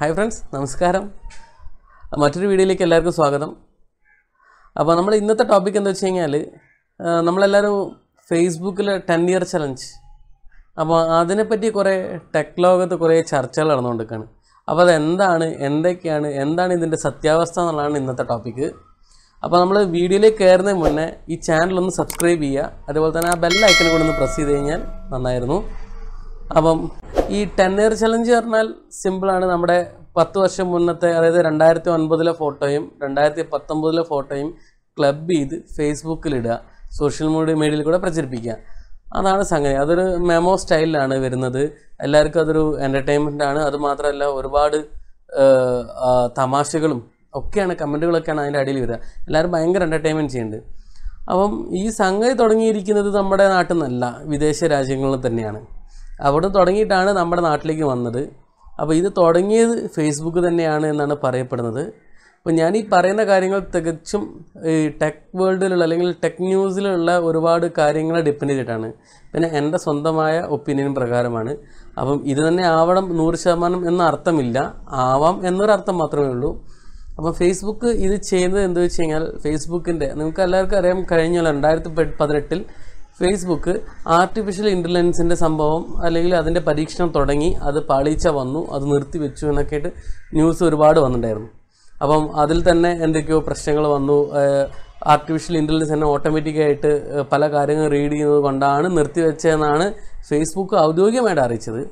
Hi friends നമസ്കാരം. മറ്റൊരു വീഡിയോയിലേക്ക് എല്ലാവർക്കും സ്വാഗതം. അപ്പോൾ നമ്മൾ ഇന്നത്തെ ടോപ്പിക് എന്താ വെച്ച് കഴിഞ്ഞാൽ നമ്മളെല്ലാവരും ഫേസ്ബുക്കിൽ ടെൻ ഇയർ ചലഞ്ച് അപ്പോൾ അതിനെപ്പറ്റി കുറേ ടെക് ലോകത്ത് കുറേ ചർച്ചകൾ നടന്നുകൊണ്ടിരിക്കുകയാണ്. അപ്പോൾ അതെന്താണ് എന്തൊക്കെയാണ് എന്താണ് ഇതിന്റെ സത്യാവസ്ഥ എന്നുള്ളതാണ് ഇന്നത്തെ ടോപ്പിക്ക് അപ്പോൾ നമ്മൾ വീഡിയോയിലേക്ക് കയറുന്നതിന് മുന്നേ ഈ ചാനൽ ഒന്ന് സബ്സ്ക്രൈബ് ചെയ്യുക. അതുപോലെ തന്നെ ആ ബെല്ലൈക്കൺ കൂടെ ഒന്ന് പ്രസ് ചെയ്ത് കഴിഞ്ഞാൽ നന്നായിരുന്നു. അപ്പം ഈ ടെൻ ഇയർ ചലഞ്ച് പറഞ്ഞാൽ സിമ്പിളാണ് നമ്മുടെ പത്ത് വർഷം മുന്നത്തെ അതായത് രണ്ടായിരത്തി ഒൻപതിലെ ഫോട്ടോയും രണ്ടായിരത്തി പത്തൊമ്പതിലെ ഫോട്ടോയും ക്ലബ് ചെയ്ത് ഫേസ്ബുക്കിലിടുക സോഷ്യൽ മീഡിയ മീഡിയയിൽ കൂടെ പ്രചരിപ്പിക്കുക. അതാണ് സംഗതി. അതൊരു മെമോ സ്റ്റൈലിലാണ് വരുന്നത്. എല്ലാവർക്കും അതൊരു എന്റർടൈൻമെന്റ് ആണ്. അതുമാത്രമല്ല ഒരുപാട് തമാശകളും ഒക്കെയാണ് കമന്റുകളൊക്കെയാണ് അതിന്റെ അടിയിൽ വരിക. എല്ലാവരും ഭയങ്കര എന്റർടൈൻമെന്റ് ചെയ്യുന്നുണ്ട്. അപ്പം ഈ സംഗതി തുടങ്ങിയിരിക്കുന്നത് നമ്മുടെ നാട്ടിൽ നിന്നല്ല വിദേശ രാജ്യങ്ങളിൽ തന്നെയാണ്. അവിടെ തുടങ്ങിയിട്ടാണ് നമ്മുടെ നാട്ടിലേക്ക് വന്നത്. അപ്പോൾ ഇത് തുടങ്ങിയത് ഫേസ്ബുക്ക് തന്നെയാണ് എന്നാണ് പറയപ്പെടുന്നത്. അപ്പോൾ ഞാൻ ഈ പറയുന്ന കാര്യങ്ങൾ തികച്ചും ഈ ടെക് വേൾഡിലുള്ള അല്ലെങ്കിൽ ടെക് ന്യൂസിലുള്ള ഒരുപാട് കാര്യങ്ങളെ ഡിപ്പെൻഡ് ചെയ്തിട്ടാണ്. പിന്നെ എന്റെ സ്വന്തമായ ഒപ്പീനിയൻ പ്രകാരമാണ്. അപ്പം ഇത് തന്നെ ആവണം നൂറ് ശതമാനം എന്ന അർത്ഥമില്ല. ആവാം എന്നൊരർത്ഥം മാത്രമേ ഉള്ളൂ. അപ്പം ഫേസ്ബുക്ക് ഇത് ചെയ്യുന്നത് എന്താ വെച്ച് കഴിഞ്ഞാൽ ഫേസ്ബുക്കിന്റെ നിങ്ങൾക്ക് എല്ലാവർക്കും അറിയാം കഴിഞ്ഞ രണ്ടായിരത്തി പതിനെട്ടിൽ ഫേസ്ബുക്ക് ആർട്ടിഫിഷ്യൽ ഇന്റലിജൻസിന്റെ സംഭവം അല്ലെങ്കിൽ അതിന്റെ പരീക്ഷണം തുടങ്ങി അത് പാളീച്ച വന്നു അത് നിർത്തിവെച്ചു എന്നൊക്കെ ആയിട്ട് ന്യൂസ് ഒരുപാട് വന്നിട്ടുണ്ടായിരുന്നു. അപ്പം അതിൽ തന്നെ എന്തൊക്കെയോ പ്രശ്നങ്ങൾ വന്നു. ആർട്ടിഫിഷ്യൽ ഇന്റലിജൻസ് തന്നെ ഓട്ടോമാറ്റിക്കായിട്ട് പല കാര്യങ്ങളും റീഡ് ചെയ്യുന്നത് കൊണ്ടാണ് നിർത്തിവെച്ചതെന്നാണ് ഫേസ്ബുക്ക് ഔദ്യോഗികമായിട്ട് അറിയിച്ചത്.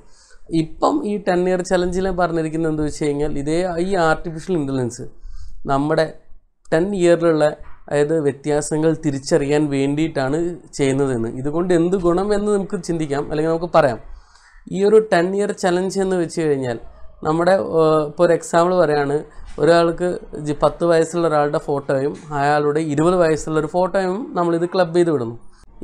ഇപ്പം ഈ ടെൻ ഇയർ ചലഞ്ചിൽ പറഞ്ഞിരിക്കുന്നത് എന്താ വെച്ച് കഴിഞ്ഞാൽ ഇതേ ഈ ആർട്ടിഫിഷ്യൽ ഇന്റലിജൻസ് നമ്മുടെ ടെൻ ഇയറിലുള്ള അതായത് വ്യത്യാസങ്ങൾ തിരിച്ചറിയാൻ വേണ്ടിയിട്ടാണ് ചെയ്യുന്നതെന്ന്. ഇതുകൊണ്ട് എന്ത് ഗുണം എന്ന് നമുക്ക് ചിന്തിക്കാം അല്ലെങ്കിൽ നമുക്ക് പറയാം. ഈ ഒരു ടെൻ ഇയർ ചലഞ്ച് എന്ന് വെച്ച് കഴിഞ്ഞാൽ നമ്മുടെ ഇപ്പോൾ ഒരു എക്സാമ്പിൾ പറയാണ്. ഒരാൾക്ക് പത്ത് വയസ്സുള്ള ഒരാളുടെ ഫോട്ടോയും അയാളുടെ ഇരുപത് വയസ്സുള്ള ഒരു ഫോട്ടോയും നമ്മളിത് ക്ലബ് ചെയ്ത് വിടുന്നു.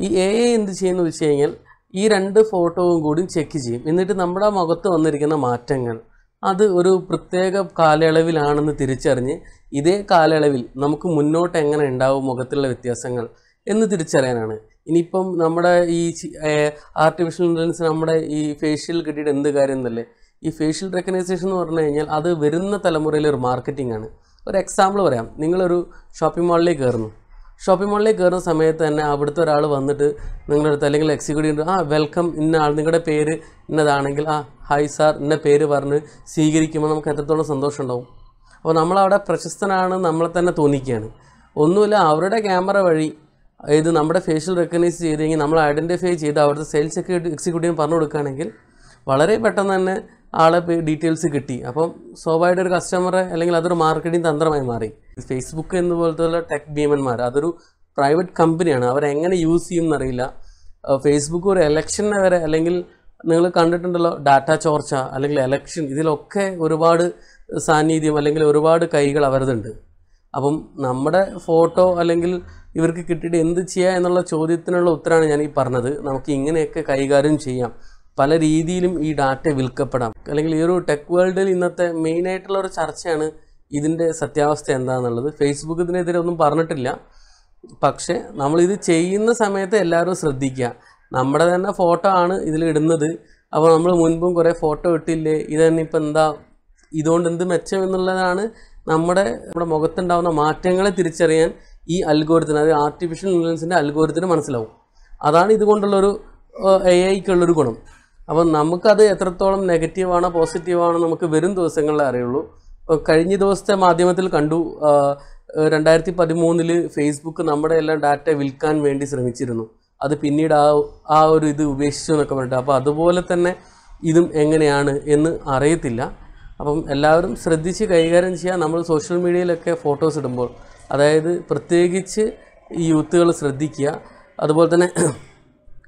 ഈ എ എന്ത് ചെയ്യുന്നു വെച്ച് കഴിഞ്ഞാൽ ഈ രണ്ട് ഫോട്ടോവും കൂടി ചെക്ക് ചെയ്യും. എന്നിട്ട് നമ്മുടെ മുഖത്ത് വന്നിരിക്കുന്ന മാറ്റങ്ങൾ. അത് ഒരു പ്രത്യേക കാലയളവിലാണെന്ന് തിരിച്ചറിഞ്ഞ് ഇതേ കാലയളവിൽ നമുക്ക് മുന്നോട്ട് എങ്ങനെ ഉണ്ടാവും മുഖത്തുള്ള വ്യത്യാസങ്ങൾ എന്ന് തിരിച്ചറിയാനാണ്. ഇനിയിപ്പം നമ്മുടെ ഈ ആർട്ടിഫിഷ്യൽ ഇന്റലിജൻസ് നമ്മുടെ ഈ ഫേഷ്യൽ കിട്ടിയിട്ട് എന്ത് കാര്യം എന്നല്ലേ? ഈ ഫേഷ്യൽ റെക്കഗ്നൈസേഷൻ എന്ന് പറഞ്ഞു കഴിഞ്ഞാൽ അത് വരുന്ന തലമുറയിലെ ഒരു മാർക്കറ്റിംഗ് ആണ്. ഒരു എക്സാമ്പിൾ പറയാം. നിങ്ങളൊരു ഷോപ്പിംഗ് മാളിലേക്ക് കയറുന്നു. ഷോപ്പിംഗ് മാളിലേക്ക് കയറുന്ന സമയത്ത് തന്നെ അവിടുത്തെ ഒരാൾ വന്നിട്ട് നിങ്ങളുടെ അടുത്ത് അല്ലെങ്കിൽ എക്സിക്യൂട്ടീവ് ആ വെൽക്കം ഇന്ന ആൾ നിങ്ങളുടെ പേര് ഇന്നതാണെങ്കിൽ ആ ഹായ് സാർ ഇന്ന പേര് പറഞ്ഞ് സ്വീകരിക്കുമ്പോൾ നമുക്ക് എത്രത്തോളം സന്തോഷം ഉണ്ടാവും അപ്പോൾ നമ്മളവിടെ പ്രശസ്തനാണ് നമ്മളെ തന്നെ തോന്നിക്കുകയാണ്. ഒന്നുമില്ല അവരുടെ ക്യാമറ വഴി ഇത് നമ്മുടെ ഫേഷ്യൽ റെക്കഗ്നൈസ് ചെയ്തെങ്കിൽ നമ്മൾ ഐഡന്റിഫൈ ചെയ്ത് അവിടുത്തെ സെയിൽസ് എക്സിക്യൂട്ടീവ് പറഞ്ഞു കൊടുക്കുകയാണെങ്കിൽ വളരെ പെട്ടെന്ന് തന്നെ ആളെ ഡീറ്റെയിൽസ് കിട്ടി. അപ്പം സ്വാഭാവികമായിട്ട് ഒരു കസ്റ്റമറെ അല്ലെങ്കിൽ അതൊരു മാർക്കറ്റിംഗ് തന്ത്രമായി മാറി. ഫേസ്ബുക്ക് എന്ന് പോലത്തെ ടെക് ഭീമന്മാർ അതൊരു പ്രൈവറ്റ് കമ്പനിയാണ് അവരെങ്ങനെ യൂസ് ചെയ്യും എന്നറിയില്ല ഫേസ്ബുക്ക് ഒരു എലക്ഷനെ വരെ അല്ലെങ്കിൽ നിങ്ങൾ കണ്ടിട്ടുണ്ടല്ലോ ഡാറ്റ ചോർച്ച അല്ലെങ്കിൽ എലക്ഷൻ ഇതിലൊക്കെ ഒരുപാട് സാന്നിധ്യം അല്ലെങ്കിൽ ഒരുപാട് കൈകൾ അവരതുണ്ട്. അപ്പം നമ്മുടെ ഫോട്ടോ അല്ലെങ്കിൽ ഇവർക്ക് കിട്ടിയിട്ട് എന്ത് ചെയ്യുക എന്നുള്ള ചോദ്യത്തിനുള്ള ഉത്തരമാണ് ഞാൻ ഈ പറഞ്ഞത്. നമുക്ക് ഇങ്ങനെയൊക്കെ കൈകാര്യം ചെയ്യാം. പല രീതിയിലും ഈ ഡാറ്റ വിൽക്കപ്പെടാം. അല്ലെങ്കിൽ ഈ ഒരു ടെക് വേൾഡിൽ ഇന്നത്തെ മെയിനായിട്ടുള്ള ഒരു ചർച്ചയാണ് ഇതിന്റെ സത്യാവസ്ഥ എന്താണെന്നുള്ളത് ഫേസ്ബുക്ക് ഇതിനെതിരെ ഒന്നും പറഞ്ഞിട്ടില്ല. പക്ഷേ നമ്മളിത് ചെയ്യുന്ന സമയത്ത് എല്ലാവരും ശ്രദ്ധിക്കുക. നമ്മുടെ തന്നെ ഫോട്ടോ ആണ് ഇതിൽ ഇടുന്നത്. അപ്പോൾ നമ്മൾ മുൻപും കുറേ ഫോട്ടോ ഇട്ടില്ലേ? ഇത് തന്നെ ഇപ്പം എന്താ? ഇതുകൊണ്ട് എന്ത് മെച്ചം എന്നുള്ളതാണ് നമ്മുടെ നമ്മുടെ മുഖത്തുണ്ടാവുന്ന മാറ്റങ്ങളെ തിരിച്ചറിയാൻ ഈ അൽഗോരത്തിന് അതായത് ആർട്ടിഫിഷ്യൽ ഇന്റലിജൻസിന്റെ അൽഗോരത്തിന് മനസ്സിലാവും. അതാണ് ഇതുകൊണ്ടുള്ളൊരു എ ഐക്കുള്ളൊരു ഗുണം. അപ്പം നമുക്കത് എത്രത്തോളം നെഗറ്റീവാണോ പോസിറ്റീവാണോ നമുക്ക് വരും ദിവസങ്ങളിലേ അറിയുള്ളൂ. കഴിഞ്ഞ ദിവസത്തെ മാധ്യമത്തിൽ കണ്ടു. രണ്ടായിരത്തി പതിമൂന്നിൽ ഫേസ്ബുക്ക് നമ്മുടെ എല്ലാം ഡാറ്റ വിൽക്കാൻ വേണ്ടി ശ്രമിച്ചിരുന്നു. അത് പിന്നീട് ആ ആ ഒരു ഇത് ഉപേക്ഷിച്ചു എന്നൊക്കെ പറഞ്ഞിട്ട്. അപ്പോൾ അതുപോലെ തന്നെ ഇതും എങ്ങനെയാണ് എന്ന് അറിയത്തില്ല. അപ്പം എല്ലാവരും ശ്രദ്ധിച്ച് കൈകാര്യം ചെയ്യുക നമ്മൾ സോഷ്യൽ മീഡിയയിലൊക്കെ ഫോട്ടോസ് ഇടുമ്പോൾ അതായത് പ്രത്യേകിച്ച് ഈ യൂത്തുകൾ ശ്രദ്ധിക്കുക. അതുപോലെ തന്നെ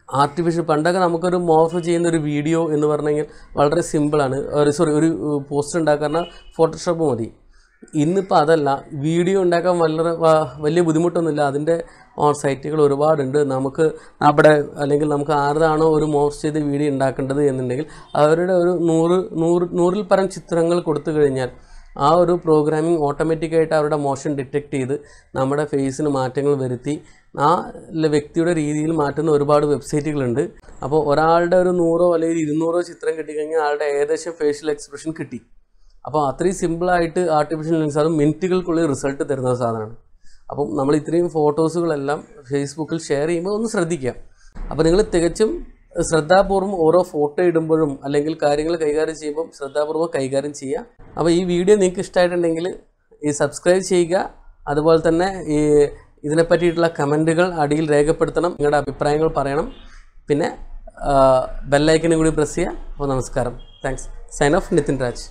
ആർട്ടിഫിഷ്യൽ പണ്ടൊക്കെ നമുക്കൊരു മോഫ് ചെയ്യുന്ന ഒരു വീഡിയോ എന്ന് പറഞ്ഞു വളരെ സിമ്പിളാണ് ഒരു സോറി ഒരു പോസ്റ്റ് ഉണ്ടാക്കാൻ ഫോട്ടോഷോപ്പ് മതി. ഇന്നിപ്പോൾ അതല്ല. വീഡിയോ ഉണ്ടാക്കാൻ വളരെ വലിയ ബുദ്ധിമുട്ടൊന്നുമില്ല. അതിന്റെ സൈറ്റുകൾ ഒരുപാടുണ്ട്. നമുക്ക് അവിടെ അല്ലെങ്കിൽ നമുക്ക് ആരതാണോ ഒരു മോർഫ് ചെയ്ത് വീഡിയോ ഉണ്ടാക്കേണ്ടത് എന്നുണ്ടെങ്കിൽ അവരുടെ ഒരു നൂറ് നൂറ് നൂറിൽ പരം ചിത്രങ്ങൾ കൊടുത്തു കഴിഞ്ഞാൽ ആ ഒരു പ്രോഗ്രാമിംഗ് ഓട്ടോമാറ്റിക്കായിട്ട് അവരുടെ മോഷൻ ഡിറ്റക്ട് ചെയ്ത് നമ്മുടെ ഫേസിന് മാറ്റങ്ങൾ വരുത്തി. ആ വ്യക്തിയുടെ രീതിയിൽ മാറ്റുന്ന ഒരുപാട് വെബ്സൈറ്റുകളുണ്ട് അപ്പോൾ ഒരാളുടെ ഒരു നൂറോ അല്ലെങ്കിൽ ഇരുന്നൂറോ ചിത്രം കിട്ടിക്കഴിഞ്ഞാൽ ആളുടെ ഏകദേശം ഫേഷ്യൽ എക്സ്പ്രഷൻ കിട്ടി. അപ്പോൾ അത്രയും സിമ്പിളായിട്ട് ആർട്ടിഫിഷ്യൽ ഇന്റലിജൻസ് അത് മിനിറ്റുകൾക്കുള്ളിൽ റിസൾട്ട് തരുന്ന സാധനമാണ്. അപ്പം നമ്മൾ ഇത്രയും ഫോട്ടോസുകളെല്ലാം ഫേസ്ബുക്കിൽ ഷെയർ ചെയ്യുമ്പോൾ ഒന്ന് ശ്രദ്ധിക്കുക. അപ്പോൾ നിങ്ങൾ തികച്ചും ശ്രദ്ധാപൂർവം ഓരോ ഫോട്ടോ ഇടുമ്പോഴും അല്ലെങ്കിൽ കാര്യങ്ങൾ കൈകാര്യം ചെയ്യുമ്പോൾ ശ്രദ്ധാപൂർവം കൈകാര്യം ചെയ്യുക. അപ്പോൾ ഈ വീഡിയോ നിങ്ങൾക്ക് ഇഷ്ടമായിട്ടുണ്ടെങ്കിൽ ഈ സബ്സ്ക്രൈബ് ചെയ്യുക. അതുപോലെ തന്നെ ഈ ഇതിനെപ്പറ്റിയിട്ടുള്ള കമന്റുകൾ അടിയിൽ രേഖപ്പെടുത്തണം. നിങ്ങളുടെ അഭിപ്രായങ്ങൾ പറയണം. പിന്നെ ബെല്ലൈക്കനും കൂടി പ്രസ് ചെയ്യുക. അപ്പോൾ നമസ്കാരം. Thanks sign off Nitin Raj